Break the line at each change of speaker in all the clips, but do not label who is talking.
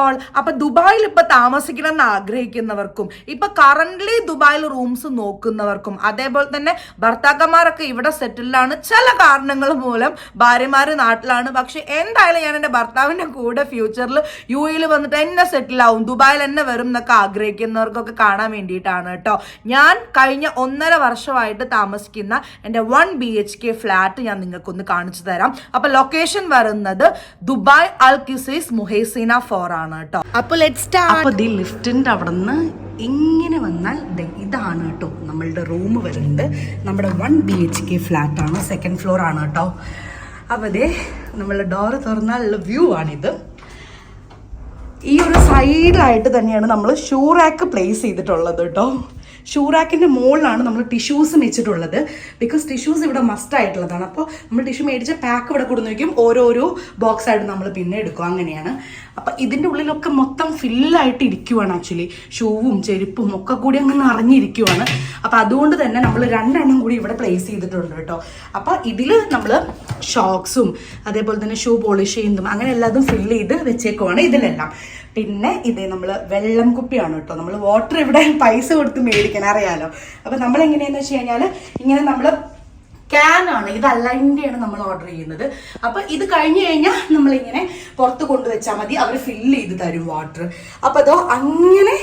All അപ്പൊ ദുബായിൽ ഇപ്പൊ താമസിക്കണം എന്ന് ആഗ്രഹിക്കുന്നവർക്കും ഇപ്പൊ കറന്റ്ലി ദുബായിൽ റൂംസ് നോക്കുന്നവർക്കും അതേപോലെ തന്നെ ഭർത്താക്കന്മാരൊക്കെ ഇവിടെ സെറ്റിലാണ് ചില കാരണങ്ങൾ മൂലം ഭാര്യമാർ നാട്ടിലാണ്. പക്ഷെ എന്തായാലും ഞാൻ എന്റെ ഭർത്താവിന്റെ കൂടെ ഫ്യൂച്ചറിൽ യു എയിൽ വന്നിട്ട് എന്നെ സെറ്റിൽ ആവും. ദുബായിൽ എന്നെ വരും എന്നൊക്കെ ആഗ്രഹിക്കുന്നവർക്കൊക്കെ കാണാൻ വേണ്ടിയിട്ടാണ് കേട്ടോ. ഞാൻ കഴിഞ്ഞ ഒന്നര വർഷമായിട്ട് താമസിക്കുന്ന എന്റെ one B H K flat ഞാൻ നിങ്ങൾക്കൊന്ന് കാണിച്ചു തരാം. അപ്പൊ ലൊക്കേഷൻ വരുന്നത് Dubai Al Qusais Muhaisnah four ആണ് കേട്ടോ. അപ്പൊ ലെറ്റ് സ്റ്റാർട്ട്
അപ്പൊ ദി ലിഫ്റ്റിന്റെ അവിടെ നിന്ന് ഇങ്ങനെ വന്നാൽ ഇതാണ് കേട്ടോ നമ്മളുടെ റൂം വരുന്നത്. നമ്മുടെ one B H K flat ആണ് സെക്കൻഡ് ഫ്ലോർ ആണ് കേട്ടോ. അപ്പൊ ദേ നമ്മളുടെ ഡോറ് തുറന്നാലുള്ള വ്യൂ ആണിത്. ഈ ഒരു സൈഡിലായിട്ട് തന്നെയാണ് നമ്മൾ ഷൂ റാക്ക് പ്ലേസ് ചെയ്തിട്ടുള്ളത് കേട്ടോ. ഷൂ റാക്കിന്റെ മുകളിലാണ് നമ്മൾ ടിഷ്യൂസ് വെച്ചിട്ടുള്ളത് ബിക്കോസ് ടിഷ്യൂസ് ഇവിടെ മസ്റ്റ് ആയിട്ടുള്ളതാണ്. അപ്പോൾ നമ്മൾ ടിഷ്യൂ മേടിച്ച പാക്ക് ഇവിടെ കൊടുന്ന് വയ്ക്കും ഓരോരോ ബോക്സ് ആയിട്ട് നമ്മൾ പിന്നെ എടുക്കും. അങ്ങനെയാണ്. അപ്പം ഇതിന്റെ ഉള്ളിലൊക്കെ മൊത്തം ഫില്ലായിട്ട് ഇരിക്കുവാണ് ആക്ച്വലി ഷൂവും ചെരുപ്പും ഒക്കെ കൂടി അങ്ങ് നിറഞ്ഞിരിക്കുവാണ്. അപ്പം അതുകൊണ്ട് തന്നെ നമ്മൾ രണ്ടെണ്ണം കൂടി ഇവിടെ പ്ലേസ് ചെയ്തിട്ടുണ്ട് കേട്ടോ. അപ്പോൾ ഇതിൽ നമ്മൾ ഷോക്സും അതേപോലെ തന്നെ ഷൂ പോളിഷ് ചെയ്യുന്നതും അങ്ങനെ എല്ലാതും ഫില്ല് ചെയ്ത് വെച്ചേക്കുവാണ് ഇതിലെല്ലാം. പിന്നെ ഇത് നമ്മൾ വെള്ളം കുപ്പിയാണ് കേട്ടോ. നമ്മൾ വാട്ടർ ഇവിടെ പൈസ കൊടുത്ത് മേടിക്കാൻ അറിയാലോ. അപ്പം നമ്മൾ എങ്ങനെയാന്ന് വെച്ച് കഴിഞ്ഞാൽ ഇങ്ങനെ നമ്മൾ ക്യാൻ ആണ് ഇത് അലൈന്റെയാണ് നമ്മൾ ഓർഡർ ചെയ്യുന്നത്. അപ്പൊ ഇത് കഴിഞ്ഞു കഴിഞ്ഞാൽ നമ്മളിങ്ങനെ പുറത്ത് കൊണ്ടുവച്ചാൽ മതി. അവർ ഫില്ല് ചെയ്ത് തരും വാട്ടർ അപ്പൊ അതോ അങ്ങനെ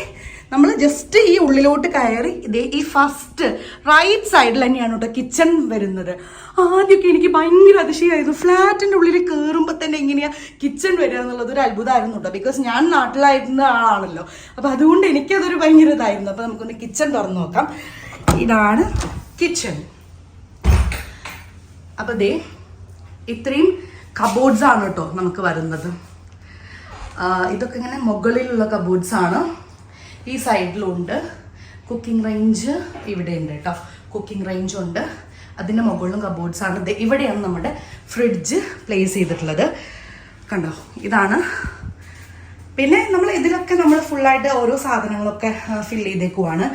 നമ്മൾ ജസ്റ്റ് ഈ ഉള്ളിലോട്ട് കയറി ഇതേ ഈ ഫസ്റ്റ് റൈറ്റ് സൈഡിൽ തന്നെയാണ് കേട്ടോ കിച്ചൺ വരുന്നത്. ആദ്യമൊക്കെ എനിക്ക് ഭയങ്കര അതിശയമായിരുന്നു ഫ്ലാറ്റിന്റെ ഉള്ളിൽ കയറുമ്പോൾ തന്നെ എങ്ങനെയാണ് കിച്ചൺ വരിക എന്നുള്ളത് ഒരു അത്ഭുതമായിരുന്നു കേട്ടോ ബിക്കോസ് ഞാൻ നാട്ടിലായിരുന്ന ആളാണല്ലോ. അപ്പോൾ അതുകൊണ്ട് എനിക്കതൊരു ഭയങ്കര ഇതായിരുന്നു. അപ്പോൾ നമുക്കൊന്ന് കിച്ചൺ തുറന്നു നോക്കാം. ഇതാണ് കിച്ചൺ അപ്പോൾ ദേ ഇത്രയും കബോർഡ്സ് ആണ് കേട്ടോ നമുക്ക് വരുന്നത്. ഇതൊക്കെ ഇങ്ങനെ മുകളിലുള്ള കബോർഡ്സ് ആണ്. ഈ സൈഡിലുണ്ട്. കുക്കിംഗ് റേഞ്ച് ഇവിടെ ഉണ്ട് കേട്ടോ. കുക്കിംഗ് റേഞ്ച് ഉണ്ട്. അതിന്റെ മുകളിലും കബോർഡ്സ് ആണ്. ഇവിടെയാണ് നമ്മുടെ ഫ്രിഡ്ജ് പ്ലേസ് ചെയ്തിട്ടുള്ളത്. കണ്ടോ? ഇതാണ്. പിന്നെ നമ്മൾ ഇതിലൊക്കെ നമ്മൾ ഫുള്ളായിട്ട് ഓരോ സാധനങ്ങളൊക്കെ ഫിൽ ചെയ്തേക്കുവാണ്.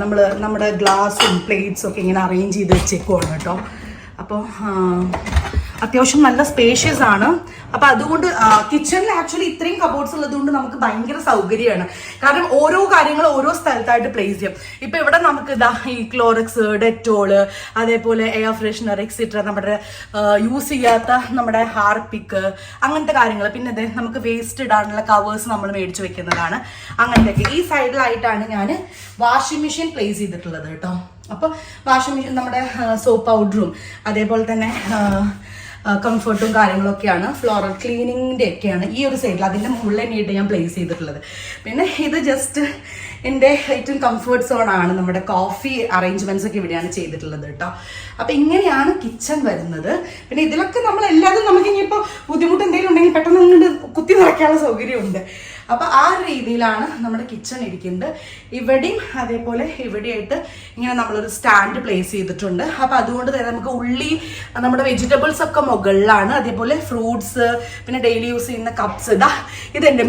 നമ്മൾ നമ്മുടെ ഗ്ലാസും പ്ലേറ്റ്സും ഒക്കെ ഇങ്ങനെ അറേഞ്ച് ചെയ്ത് വെച്ചേക്കുവാണ് കേട്ടോ. അപ്പോൾ അത്യാവശ്യം നല്ല സ്പേഷ്യസ് ആണ്. അപ്പൊ അതുകൊണ്ട് കിച്ചണിൽ ആക്ച്വലി ഇത്രയും കബോർഡ്സ് ഉള്ളത് കൊണ്ട് നമുക്ക് ഭയങ്കര സൗകര്യമാണ്. കാരണം ഓരോ കാര്യങ്ങൾ ഓരോ സ്ഥലത്തായിട്ട് പ്ലേസ് ചെയ്യും. ഇപ്പൊ ഇവിടെ നമുക്ക് ഇതാ ഈ ക്ലോറക്സ് ഡെറ്റോൾ അതേപോലെ എയർ ഫ്രഷ്നർ എക്സിട്ര നമ്മുടെ യൂസ് ചെയ്യാത്ത നമ്മുടെ ഹാർപിക്ക് അങ്ങനത്തെ കാര്യങ്ങൾ. പിന്നെ അതെ നമുക്ക് വേസ്റ്റ് ഇടാനുള്ള കവേഴ്സ് നമ്മൾ മേടിച്ചു വെക്കുന്നതാണ്. അങ്ങനത്തെയൊക്കെ. ഈ സൈഡിലായിട്ടാണ് ഞാൻ വാഷിംഗ് മെഷീൻ പ്ലേസ് ചെയ്തിട്ടുള്ളത് കേട്ടോ. അപ്പോൾ വാഷിംഗ് മെഷീൻ നമ്മുടെ സോപ്പ് പൗഡറും അതേപോലെ തന്നെ കംഫർട്ടും കാര്യങ്ങളൊക്കെയാണ്. ഫ്ലോറൽ ക്ലീനിങ്ങിന്റെ ഒക്കെയാണ് ഈ ഒരു സൈഡിൽ അതിന്റെ നീട്ട് ഞാൻ പ്ലേസ് ചെയ്തിട്ടുള്ളത്. പിന്നെ ഇത് ജസ്റ്റ് എന്റെ ഏറ്റവും കംഫേർട്ട് സോൺ ആണ് നമ്മുടെ കോഫി അറേഞ്ച്മെന്റ്സ് ഒക്കെ ഇവിടെയാണ് ചെയ്തിട്ടുള്ളത് കേട്ടോ. അപ്പം ഇങ്ങനെയാണ് കിച്ചൺ വരുന്നത്. പിന്നെ ഇതിലൊക്കെ നമ്മൾ എല്ലാതും നമുക്ക് ഇനിയിപ്പോൾ ബുദ്ധിമുട്ട് എന്തെങ്കിലും ഉണ്ടെങ്കിൽ പെട്ടെന്ന് കുത്തി നിറയ്ക്കാനുള്ള സൗകര്യമുണ്ട്. അപ്പൊ ആ രീതിയിലാണ് നമ്മുടെ കിച്ചൺ ഇരിക്കുന്നത്. ഇവിടെയും അതേപോലെ ഇവിടെയായിട്ട് ഇങ്ങനെ നമ്മളൊരു സ്റ്റാൻഡ് പ്ലേസ് ചെയ്തിട്ടുണ്ട്. അപ്പൊ അതുകൊണ്ട് തന്നെ നമുക്ക് ഉള്ളി നമ്മുടെ വെജിറ്റബിൾസ് ഒക്കെ മുകളിലാണ്. അതേപോലെ ഫ്രൂട്ട്സ് പിന്നെ ഡെയിലി യൂസ് ചെയ്യുന്ന കപ്സ് ഇതാ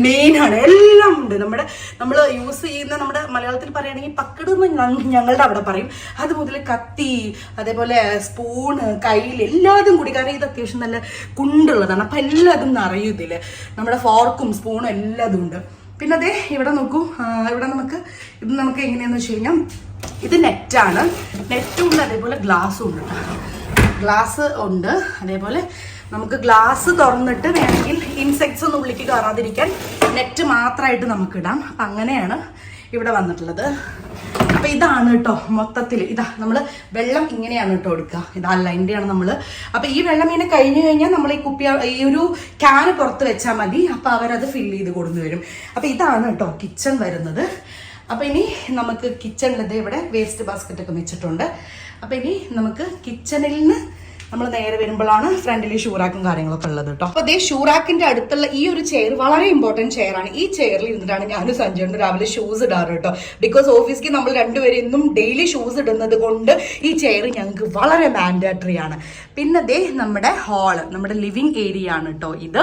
മെയിൻ ആണ്. എല്ലാം ഉണ്ട് നമ്മുടെ നമ്മൾ യൂസ് ചെയ്യുന്ന നമ്മുടെ മലയാളത്തിൽ പറയുകയാണെങ്കിൽ പക്കട് എന്ന് ഞങ്ങളുടെ അവിടെ പറയും. അത് മുതൽ കത്തി അതേപോലെ സ്പൂണ് കയ്യിൽ എല്ലാതും കൂടി. കാരണം ഇത് അത്യാവശ്യം നല്ല കുണ്ടുള്ളതാണ്. അപ്പം എല്ലാതും നിറയും ഇതിൽ നമ്മുടെ ഫോർക്കും സ്പൂണും എല്ലാതും ഉണ്ട്. പിന്നെ അതേ ഇവിടെ നോക്കൂ. ഇവിടെ നമുക്ക് ഇത് നമുക്ക് എങ്ങനെയാന്ന് വെച്ച് കഴിഞ്ഞാൽ ഇത് നെറ്റാണ്. നെറ്റും ഉണ്ട് അതേപോലെ ഗ്ലാസ്സും ഉണ്ട് ഗ്ലാസ് ഉണ്ട്. അതേപോലെ നമുക്ക് ഗ്ലാസ് തുറന്നിട്ട് വേണമെങ്കിൽ ഇൻസെക്ട്സ് ഒന്നും ഉള്ളിക്ക് കയറാതിരിക്കാൻ നെറ്റ് മാത്രമായിട്ട് നമുക്ക് ഇടാം. അങ്ങനെയാണ് ഇവിടെ വന്നിട്ടുള്ളത്. ഇതാണ് കേട്ടോ മൊത്തത്തിൽ ഇതാ നമ്മൾ വെള്ളം ഇങ്ങനെയാണ് കേട്ടോ എടുക്കുക ഇതാ ലൈന്റെയാണ് നമ്മൾ അപ്പൊ ഈ വെള്ളം ഇങ്ങനെ കഴിഞ്ഞു കഴിഞ്ഞാൽ നമ്മൾ ഈ കുപ്പി ഈ ഒരു ക്യാന് പുറത്ത് വെച്ചാൽ മതി. അപ്പൊ അവരത് ഫില്ല് ചെയ്ത് കൊടുന്നു വരും. അപ്പൊ ഇതാണ് കേട്ടോ കിച്ചൺ വരുന്നത്. അപ്പൊ ഇനി നമുക്ക് കിച്ചണിലത് ഇവിടെ വേസ്റ്റ് ബാസ്ക്കറ്റ് ഒക്കെ വെച്ചിട്ടുണ്ട്. അപ്പൊ ഇനി നമുക്ക് കിച്ചണിൽ നിന്ന് നമ്മൾ നേരെ വരുമ്പോഴാണ് ഫ്രണ്ടിൽ ഷൂറാക്കും കാര്യങ്ങളൊക്കെ ഉള്ളത് കേട്ടോ അപ്പൊ അതേ ഷൂറാക്കിന്റെ അടുത്തുള്ള ഈ ഒരു ചെയർ വളരെ ഇമ്പോർട്ടന്റ് ചെയറാണ് ഈ ചെയറിൽ ഇരുന്നിട്ടാണ് ഞാനും സഞ്ജയുണ്ട് രാവിലെ ഷൂസ് ഇടാറ് കേട്ടോ ബിക്കോസ് ഓഫീസിക്ക് നമ്മൾ രണ്ടുപേരും ഇന്നും ഡെയിലി ഷൂസ് ഇടുന്നത് കൊണ്ട് ഈ ചെയർ ഞങ്ങൾക്ക് വളരെ മാൻഡേറ്ററി ആണ്. പിന്നെ ദേ നമ്മുടെ ഹാൾ നമ്മുടെ ലിവിങ് ഏരിയ ആണ് കേട്ടോ ഇത്.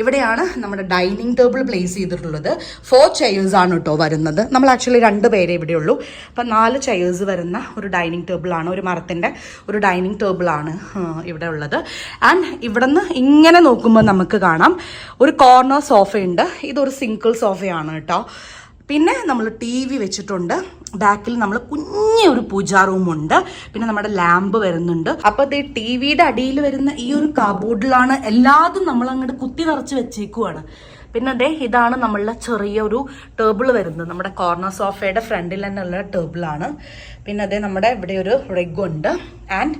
ഇവിടെയാണ് നമ്മുടെ ഡൈനിങ് ടേബിൾ പ്ലേസ് ചെയ്തിട്ടുള്ളത്. ഫോർ ചെയേഴ്സ് ആണ് കേട്ടോ വരുന്നത്. നമ്മൾ ആക്ച്വലി രണ്ട് പേരെ ഇവിടെ ഉള്ളൂ അപ്പം നാല് ചെയേഴ്സ് വരുന്ന ഒരു ഡൈനിങ് ടേബിളാണ് ഒരു മരത്തിന്റെ ഒരു ഡൈനിങ് ടേബിളാണ് ഇവിടെ ഉള്ളത്. ആൻഡ് ഇവിടെ ഇങ്ങനെ നോക്കുമ്പോൾ നമുക്ക് കാണാം. ഒരു കോർണർ സോഫയുണ്ട് ഇതൊരു സിംഗിൾ സോഫയാണ് കേട്ടോ പിന്നെ നമ്മൾ ടി വി വെച്ചിട്ടുണ്ട്. ബാക്കിൽ നമ്മൾ കുഞ്ഞൊരു പൂജാ റൂമുണ്ട് പിന്നെ നമ്മുടെ ലാമ്പ് വരുന്നുണ്ട്. അപ്പോൾ ഈ ടി വിയുടെ അടിയിൽ വരുന്ന ഈ ഒരു കബോർഡിലാണ് എല്ലാതും നമ്മൾ അങ്ങോട്ട് കുത്തി നിറച്ച് വെച്ചേക്കുവാണ്. പിന്നെ അതെ ഇതാണ് നമ്മളുടെ ചെറിയ ഒരു ടേബിൾ വരുന്നത്. നമ്മുടെ കോർണർ സോഫയുടെ ഫ്രണ്ടിൽ തന്നെ ഉള്ള ടേബിളാണ് പിന്നെ അതെ നമ്മുടെ ഇവിടെ ഒരു റിഗ് ഉണ്ട്. ആൻഡ്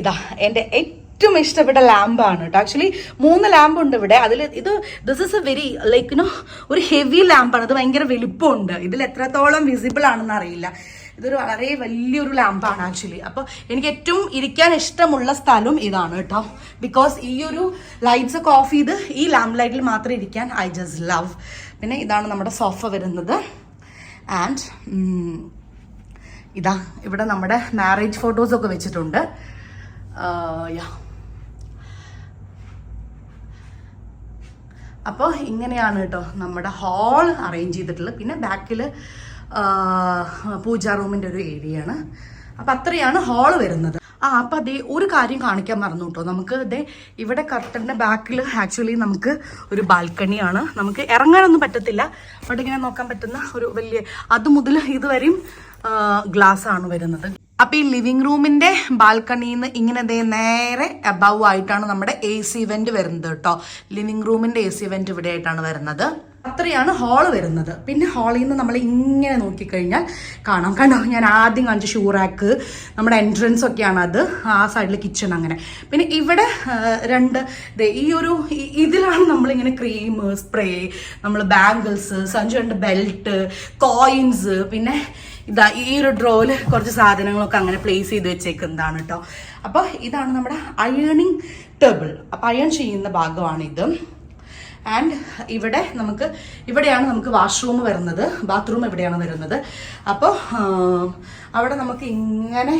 ഇതാ എന്റെ ഏറ്റവും ഇഷ്ടപ്പെട്ട ലാമ്പാണ് കേട്ടോ. ആക്ച്വലി മൂന്ന് ലാമ്പ് ഉണ്ട് ഇവിടെ. അതിൽ ഇത് this is a very like no ഒരു ഹെവി ലാമ്പാണ്. ഇത് ഭയങ്കര വലിപ്പമുണ്ട്. ഇതിൽ എത്രത്തോളം വിസിബിൾ ആണെന്ന് അറിയില്ല. ഇതൊരു വളരെ വലിയൊരു ലാമ്പാണ് ആക്ച്വലി അപ്പോൾ എനിക്ക് ഏറ്റവും ഇരിക്കാൻ ഇഷ്ടമുള്ള സ്ഥലം ഇതാണ് കേട്ടോ. ബിക്കോസ് ഈ ഒരു ലൈറ്റ്സ് ഒക്കെ ഓഫ് ചെയ്ത് ഈ ലാമ്പ് ലൈറ്റിൽ മാത്രം ഇരിക്കാൻ ഐ ജസ്റ്റ് ലവ് പിന്നെ ഇതാണ് നമ്മുടെ സോഫ വരുന്നത്. ആൻഡ് ഇതാ ഇവിടെ നമ്മുടെ മാരേജ് ഫോട്ടോസൊക്കെ വെച്ചിട്ടുണ്ട്. യാ അപ്പോൾ ഇങ്ങനെയാണ് കേട്ടോ നമ്മുടെ ഹാൾ അറേഞ്ച് ചെയ്തിട്ടുള്ളത്. പിന്നെ ബാക്കിൽ പൂജാ റൂമിന്റെ ഒരു ഏരിയ ആണ് അപ്പം അത്രയാണ് ഹാൾ വരുന്നത്. ആ അപ്പം അതേ ഒരു കാര്യം കാണിക്കാൻ മറന്നു കേട്ടോ. നമുക്ക് ദേ ഇവിടെ കർട്ടന്റെ ബാക്കിൽ ആക്ച്വലി നമുക്ക് ഒരു ബാൽക്കണിയാണ്. നമുക്ക് ഇറങ്ങാനൊന്നും പറ്റത്തില്ല. ബട്ട് ഇങ്ങനെ നോക്കാൻ പറ്റുന്ന ഒരു വലിയ അത് മുതൽ ഇതുവരെയും ഗ്ലാസ് ആണ് വരുന്നത്. അപ്പൊ ഈ ലിവിംഗ് റൂമിന്റെ ബാൽക്കണിയിൽ നിന്ന് ഇങ്ങനെ ദേ നേരെ അബവ് ആയിട്ടാണ് നമ്മുടെ എ സി വെന്റ് വരുന്നത് കേട്ടോ ലിവിംഗ് റൂമിന്റെ എ സി വെന്റ് ഇവിടെ ആയിട്ടാണ് വരുന്നത്. അത്രയാണ് ഹാൾ വരുന്നത്. പിന്നെ ഹാളിൽ നിന്ന് നമ്മൾ ഇങ്ങനെ നോക്കിക്കഴിഞ്ഞാൽ കാണാം. കണ്ടോ? ഞാൻ ആദ്യം കാണിച്ച ഷൂറാക്ക് നമ്മുടെ എൻട്രൻസ് ഒക്കെയാണ് അത്. ആ സൈഡിൽ കിച്ചൺ അങ്ങനെ. പിന്നെ ഇവിടെ രണ്ട് ഈ ഒരു ഇതിലാണ് നമ്മളിങ്ങനെ ക്രീം സ്പ്രേ നമ്മൾ ബാംഗിൾസ് സഞ്ജുവിന്റെ ബെൽറ്റ് കോയിൻസ് പിന്നെ ഇതാ ഈ ഒരു ഡ്രോയിൽ കുറച്ച് സാധനങ്ങളൊക്കെ അങ്ങനെ പ്ലേസ് ചെയ്ത് വെച്ചേക്കുന്നതാണ് കേട്ടോ അപ്പോൾ ഇതാണ് നമ്മുടെ അയേണിങ് ടേബിൾ അപ്പോൾ അയൺ ചെയ്യുന്ന ഭാഗമാണിത്. ആൻഡ് ഇവിടെ നമുക്ക് ഇവിടെയാണ് നമുക്ക് വാഷ്റൂം വരുന്നത്. ബാത്റൂം ഇവിടെയാണ് വരുന്നത്. അപ്പോൾ അവിടെ നമുക്ക് ഇങ്ങനെ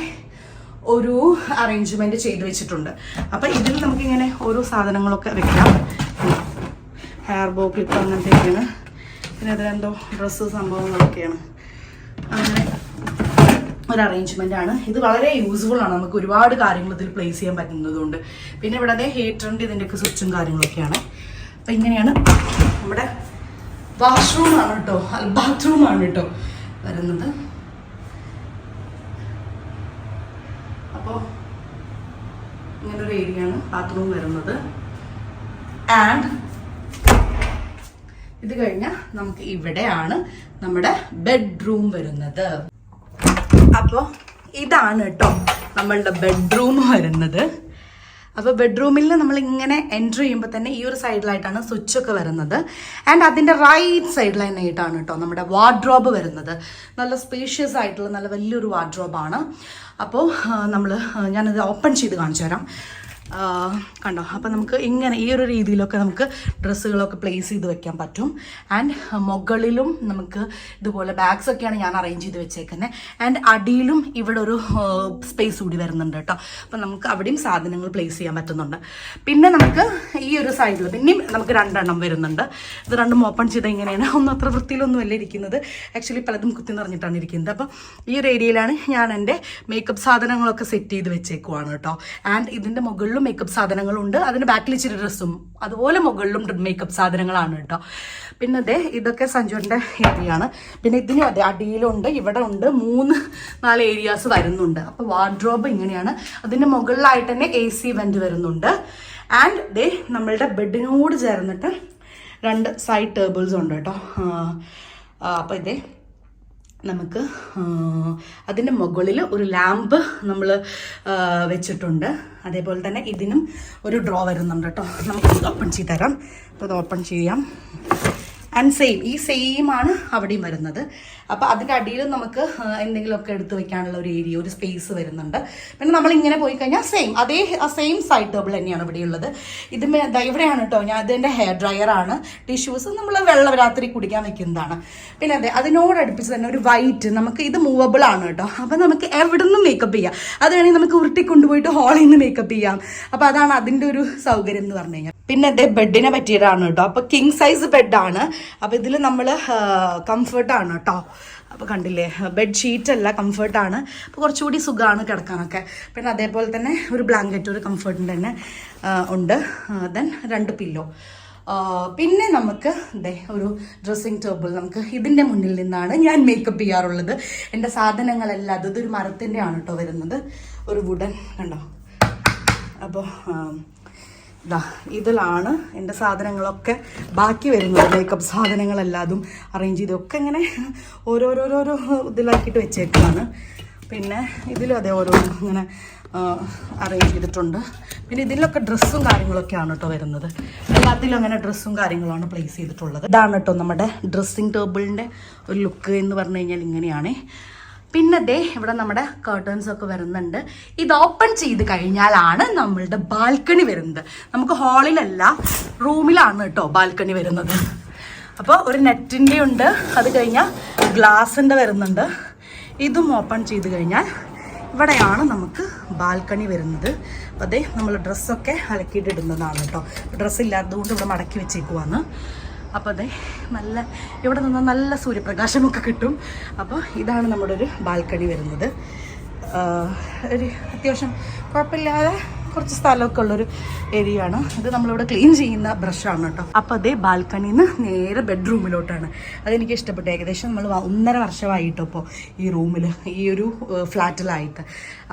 ഒരു അറേഞ്ച്മെന്റ് ചെയ്ത് വെച്ചിട്ടുണ്ട്. അപ്പം ഇതിൽ നമുക്കിങ്ങനെ ഓരോ സാധനങ്ങളൊക്കെ വെക്കാം. Hair bow clip അങ്ങനത്തെയൊക്കെയാണ്. പിന്നെ അതിലെന്തോ ഡ്രസ്സ് സംഭവങ്ങളൊക്കെയാണ്. അങ്ങനെ ഒരു അറേഞ്ച്മെന്റ് ആണ്. ഇത് വളരെ യൂസ്ഫുൾ ആണ്. നമുക്ക് ഒരുപാട് കാര്യങ്ങൾ ഇതിൽ പ്ലേസ് ചെയ്യാൻ പറ്റുന്നതുകൊണ്ട്. പിന്നെ ഇവിടെ അതേ ഹീറ്ററിന്റെ ഇതിന്റെയൊക്കെ സ്വിച്ചും കാര്യങ്ങളൊക്കെയാണ്. അപ്പം ഇങ്ങനെയാണ് നമ്മുടെ വാഷ്റൂം ആണ് കേട്ടോ. ബാത്റൂം ആണ് കേട്ടോ വരുന്നത്. അപ്പോൾ ഇങ്ങനൊരു ഏരിയയാണ് ബാത്റൂം വരുന്നത്. ആൻഡ് ഇത് കഴിഞ്ഞാൽ നമുക്ക് ഇവിടെയാണ് നമ്മുടെ ബെഡ്റൂം വരുന്നത്. അപ്പോൾ ഇതാണ് കേട്ടോ നമ്മളുടെ ബെഡ്റൂം വരുന്നത്. അപ്പോൾ ബെഡ്റൂമിൽ നമ്മൾ ഇങ്ങനെ എന്റർ ചെയ്യുമ്പോൾ തന്നെ ഈ ഒരു സൈഡിലായിട്ടാണ് സ്വിച്ച് ഒക്കെ വരുന്നത്. ആൻഡ് അതിന്റെ റൈറ്റ് സൈഡിലായിട്ടാണ് കേട്ടോ നമ്മുടെ വാർഡ്രോബ് വരുന്നത്. നല്ല സ്പേഷ്യസ് ആയിട്ടുള്ള നല്ല വലിയൊരു വാർഡ്രോബാണ് അപ്പോൾ നമ്മൾ ഞാനത് ഓപ്പൺ ചെയ്ത് കാണിച്ചു തരാം. കണ്ടോ? അപ്പം നമുക്ക് ഇങ്ങനെ ഈ ഒരു രീതിയിലൊക്കെ നമുക്ക് ഡ്രസ്സുകളൊക്കെ പ്ലേസ് ചെയ്ത് വെക്കാൻ പറ്റും. ആൻഡ് മുകളിലും നമുക്ക് ഇതുപോലെ ബാഗ്സ് ഒക്കെയാണ് ഞാൻ അറേഞ്ച് ചെയ്ത് വെച്ചേക്കുന്നത് ആൻഡ് അടിയിലും ഇവിടെ ഒരു സ്പേസ് കൂടി വരുന്നുണ്ട് കേട്ടോ. അപ്പം നമുക്ക് അവിടെയും സാധനങ്ങൾ പ്ലേസ് ചെയ്യാൻ പറ്റുന്നുണ്ട്. പിന്നെ നമുക്ക് ഈ ഒരു സൈഡിൽ പിന്നെയും നമുക്ക് രണ്ടെണ്ണം വരുന്നുണ്ട്. ഇത് രണ്ടും ഓപ്പൺ ചെയ്ത് ഇങ്ങനെയാണ്. ഒന്നും അത്ര വൃത്തിയിലൊന്നും അല്ല ഇരിക്കുന്നത്. ആക്ച്വലി പലതും കുത്തി നിറഞ്ഞിട്ടാണ് ഇരിക്കുന്നത്. അപ്പം ഈ ഒരു ഏരിയയിലാണ് ഞാൻ എന്റെ മേക്കപ്പ് സാധനങ്ങളൊക്കെ സെറ്റ് ചെയ്ത് വെച്ചേക്കുവാണ് കേട്ടോ. ആൻഡ് ഇതിന്റെ മുകളിലും മേക്കപ്പ് സാധനങ്ങളുണ്ട്. അതിന് ബാക്കിൽ ഇച്ചിരി ഡ്രസ്സും അതുപോലെ മുകളിലും മേക്കപ്പ് സാധനങ്ങളാണ് കേട്ടോ. പിന്നെ അതെ ഇതൊക്കെ സഞ്ജുവിന്റെ ഏരിയയാണ് പിന്നെ ഇതിനും അതെ അടിയിലുണ്ട് ഇവിടെ ഉണ്ട്. മൂന്ന് നാല് ഏരിയാസ് വരുന്നുണ്ട്. അപ്പോൾ വാർഡ്രോബ് ഇങ്ങനെയാണ്. അതിന്റെ മുകളിലായിട്ട് തന്നെ എ സി വെന്റ് വരുന്നുണ്ട്. ആൻഡ് ദേ നമ്മളുടെ ബെഡിനോട് ചേർന്നിട്ട് രണ്ട് സൈഡ് ടേബിൾസ് ഉണ്ട് കേട്ടോ. അപ്പോൾ ഇതേ നമുക്ക് അതിന്റെ മുകളിൽ ഒരു ലാമ്പ് നമ്മൾ വെച്ചിട്ടുണ്ട്. അതേപോലെ തന്നെ ഇതിനും ഒരു ഡ്രോ വരുന്നുണ്ട് കേട്ടോ. നമുക്ക് ഓപ്പൺ ചെയ്ത് തരാം. അപ്പോൾ അത് ഓപ്പൺ ചെയ്യാം. ആൻഡ് സെയിം ഈ സെയിം ആണ് അവിടെയും വരുന്നത്. അപ്പോൾ അതിന്റെ അടിയിലും നമുക്ക് എന്തെങ്കിലുമൊക്കെ എടുത്ത് വെക്കാനുള്ള ഒരു ഏരിയ ഒരു സ്പേസ് വരുന്നുണ്ട്. പിന്നെ നമ്മൾ ഇങ്ങനെ പോയി കഴിഞ്ഞാൽ സെയിം അതേ സെയിം സൈഡ് ടേബിൾ തന്നെയാണ് ഇവിടെയുള്ളത് ഇത് ഇവിടെയാണ് കേട്ടോ ഞാൻ ഇതിന്റെ ഹെയർ ഡ്രയർ ആണ്. ടിഷ്യൂസ് നമ്മൾ വെള്ളം രാത്രി കുടിക്കാൻ വെക്കുന്നതാണ്. പിന്നെ അതെ അതിനോടടുപ്പിച്ച് തന്നെ ഒരു വൈറ്റ് നമുക്ക് ഇത് മൂവബിൾ ആണ് കേട്ടോ. അപ്പോൾ നമുക്ക് എവിടെ നിന്നും മേക്കപ്പ് ചെയ്യാം. അത് വേണമെങ്കിൽ നമുക്ക് ഉരുട്ടി കൊണ്ടുപോയിട്ട് ഹാളിൽ നിന്ന് മേക്കപ്പ് ചെയ്യാം. അപ്പോൾ അതാണ് അതിന്റെ ഒരു സൗകര്യം എന്ന് പറഞ്ഞു കഴിഞ്ഞാൽ. പിന്നെ എന്റെ ബെഡിനെ പറ്റിയതാണ് കേട്ടോ. അപ്പോൾ കിങ് സൈസ് ബെഡാണ് അപ്പോൾ ഇതിൽ നമ്മൾ കംഫർട്ടാണ് കേട്ടോ. അപ്പോൾ കണ്ടില്ലേ ബെഡ് ഷീറ്റ് അല്ല കംഫർട്ടാണ് അപ്പോൾ കുറച്ചുകൂടി സുഖമാണ് കിടക്കാനൊക്കെ. പിന്നെ അതേപോലെ തന്നെ ഒരു ബ്ലാങ്കറ്റ് ഒരു കംഫർട്ടിന്റെ തന്നെ ഉണ്ട്. ദെൻ രണ്ട് പില്ലോ പിന്നെ നമുക്ക് ദേ ഒരു ഡ്രസ്സിങ് ടേബിൾ നമുക്ക് ഇതിന്റെ മുന്നിൽ നിന്നാണ് ഞാൻ മേക്കപ്പ് ചെയ്യാറുള്ളത്. എന്റെ സാധനങ്ങളെല്ലാം അതൊരു ഇതൊരു മരത്തിന്റെ ആണ് കേട്ടോ വരുന്നത്. ഒരു വുഡൻ കണ്ടോ? അപ്പോൾ ഇതാ ഇതിലാണ് എന്റെ സാധനങ്ങളൊക്കെ ബാക്കി വരുന്നത്. മേക്കപ്പ് സാധനങ്ങളെല്ലാതും അറേഞ്ച് ചെയ്തൊക്കെ ഇങ്ങനെ ഓരോരോരോരോ ഇതിലാക്കിയിട്ട് വെച്ചേക്കാണ് പിന്നെ ഇതിലും അതേ ഓരോ ഇങ്ങനെ അറേഞ്ച് ചെയ്തിട്ടുണ്ട്. പിന്നെ ഇതിലൊക്കെ ഡ്രസ്സും കാര്യങ്ങളൊക്കെയാണ് കേട്ടോ വരുന്നത്. എല്ലാത്തിലും അങ്ങനെ ഡ്രസ്സും കാര്യങ്ങളാണ് പ്ലേസ് ചെയ്തിട്ടുള്ളത്. ഇതാണ് കേട്ടോ നമ്മുടെ ഡ്രസ്സിങ് ടേബിളിന്റെ ഒരു ലുക്ക് എന്ന് പറഞ്ഞു കഴിഞ്ഞാൽ ഇങ്ങനെയാണേ. പിന്നെ ദേ ഇവിടെ നമ്മുടെ കേർട്ടൻസ് ഒക്കെ വരുന്നുണ്ട്. ഇത് ഓപ്പൺ ചെയ്ത് കഴിഞ്ഞാലാണ് നമ്മളുടെ ബാൽക്കണി വരുന്നത്. നമുക്ക് ഹാളിലല്ല റൂമിലാണ് കേട്ടോ ബാൽക്കണി വരുന്നത്. അപ്പോൾ ഒരു നെറ്റിന്റെ ഉണ്ട് അത് കഴിഞ്ഞാൽ ഗ്ലാസിന്റെ വരുന്നുണ്ട്. ഇതും ഓപ്പൺ ചെയ്ത് കഴിഞ്ഞാൽ ഇവിടെയാണ് നമുക്ക് ബാൽക്കണി വരുന്നത്. അപ്പോൾ അതേ നമ്മൾ ഡ്രസ്സൊക്കെ അലക്കിയിട്ടിടുന്നതാണ് കേട്ടോ. ഡ്രസ്സ് ഇല്ലാത്തതുകൊണ്ട് ഇവിടെ മടക്കി വെച്ചേക്കുവാണ്. അപ്പോൾ അതെ നല്ല ഇവിടെ നിന്ന് നല്ല സൂര്യപ്രകാശമൊക്കെ കിട്ടും. അപ്പോൾ ഇതാണ് നമ്മുടെ ഒരു ബാൽക്കണി വരുന്നത്. ഒരു അത്യാവശ്യം കുഴപ്പമില്ലാതെ കുറച്ച് സ്ഥലമൊക്കെ ഉള്ളൊരു ഏരിയ ആണ് ഇത് നമ്മളിവിടെ ക്ലീൻ ചെയ്യുന്ന ബ്രഷാണ് കേട്ടോ. അപ്പോൾ അതേ ബാൽക്കണിയിൽ നിന്ന് നേരെ ബെഡ്റൂമിലോട്ടാണ് അതെനിക്ക് ഇഷ്ടപ്പെട്ടു. ഏകദേശം നമ്മൾ ഒന്നര വർഷമായിട്ടോ ഇപ്പോൾ ഈ റൂമിൽ ഈ ഒരു ഫ്ലാറ്റിലായിട്ട്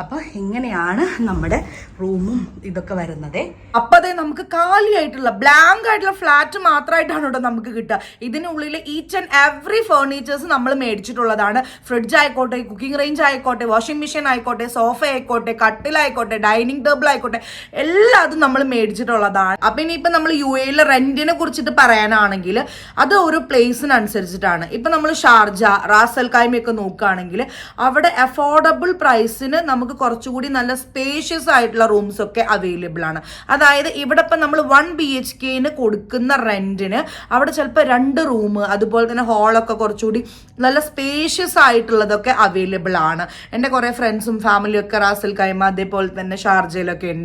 അപ്പോൾ ഇങ്ങനെയാണ് നമ്മുടെ റൂമും ഇതൊക്കെ വരുന്നത്.
അപ്പോൾ അതേ നമുക്ക് കാലിയായിട്ടുള്ള ബ്ലാങ്ക് ആയിട്ടുള്ള ഫ്ലാറ്റ് മാത്രമായിട്ടാണ് കേട്ടോ നമുക്ക് കിട്ടുക. ഇതിനുള്ളിൽ ഈച്ച് ആൻഡ് എവറി ഫേർണിച്ചേഴ്സ് നമ്മൾ മേടിച്ചിട്ടുള്ളതാണ്. ഫ്രിഡ്ജ് ആയിക്കോട്ടെ കുക്കിംഗ് റേഞ്ച് ആയിക്കോട്ടെ വാഷിംഗ് മെഷീൻ ആയിക്കോട്ടെ സോഫ ആയിക്കോട്ടെ കട്ടിലായിക്കോട്ടെ ഡൈനിങ് ടേബിൾ ആയിക്കോട്ടെ എല്ലാതും നമ്മൾ മേടിച്ചിട്ടുള്ളതാണ്. അപ്പൊ ഇനിയിപ്പം നമ്മൾ യു എയിലെ റെന്റിനെ കുറിച്ചിട്ട് പറയാനാണെങ്കിൽ അത് ഒരു പ്ലേസിനനുസരിച്ചിട്ടാണ് ഇപ്പം നമ്മൾ ഷാർജ റാസൽ കായ്മയൊക്കെ നോക്കുകയാണെങ്കിൽ അവിടെ അഫോർഡബിൾ പ്രൈസിന് നമുക്ക് കുറച്ചുകൂടി നല്ല സ്പേഷ്യസ് ആയിട്ടുള്ള റൂംസ് ഒക്കെ അവൈലബിൾ ആണ്. അതായത് ഇവിടെ ഇപ്പം നമ്മൾ വൺ ബി എച്ച് കെന് കൊടുക്കുന്ന റെന്റിന് അവിടെ ചിലപ്പോൾ രണ്ട് റൂം അതുപോലെ തന്നെ ഹാളൊക്കെ കുറച്ചുകൂടി നല്ല സ്പേഷ്യസ് ആയിട്ടുള്ളതൊക്കെ അവൈലബിൾ ആണ്. എന്റെ കുറേ ഫ്രണ്ട്സും ഫാമിലിയും ഒക്കെ റാസൽ കൈമ അതേപോലെ തന്നെ ഷാർജയിലൊക്കെ ഉണ്ട്.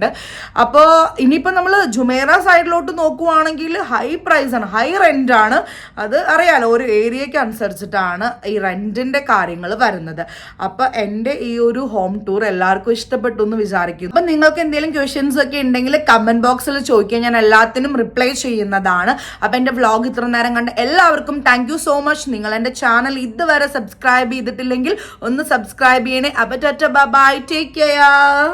അപ്പോൾ ഇനിയിപ്പോൾ നമ്മൾ ജുമേറ സൈഡിലോട്ട് നോക്കുവാണെങ്കിൽ ഹൈ പ്രൈസ് ആണ് ഹൈ റെന്റ് ആണ്. അത് അറിയാലോ ഒരു ഏരിയയ്ക്ക് അനുസരിച്ചിട്ടാണ് ഈ റെന്റിന്റെ കാര്യങ്ങൾ വരുന്നത്. അപ്പോൾ എന്റെ ഈ ഒരു ഹോം ടൂർ എല്ലാവർക്കും ഇഷ്ടപ്പെട്ടു എന്ന് വിചാരിക്കുന്നു. അപ്പം നിങ്ങൾക്ക് എന്തെങ്കിലും ക്വസ്റ്റ്യൻസ് ഒക്കെ ഉണ്ടെങ്കിൽ കമന്റ് ബോക്സിൽ ചോദിക്കുക ഞാൻ എല്ലാത്തിനും റിപ്ലൈ ചെയ്യുന്നതാണ്. അപ്പോൾ എന്റെ വ്ളോഗ് ഇത്ര നേരം കണ്ട എല്ലാവർക്കും താങ്ക് സോ മച്ച് നിങ്ങൾ എന്റെ ചാനൽ ഇതുവരെ സബ്സ്ക്രൈബ് ചെയ്തിട്ടില്ലെങ്കിൽ ഒന്ന് സബ്സ്ക്രൈബ് ചെയ്യണേ. അപ്പൊ ടറ്റ ബൈ ടേക്ക് കെയർ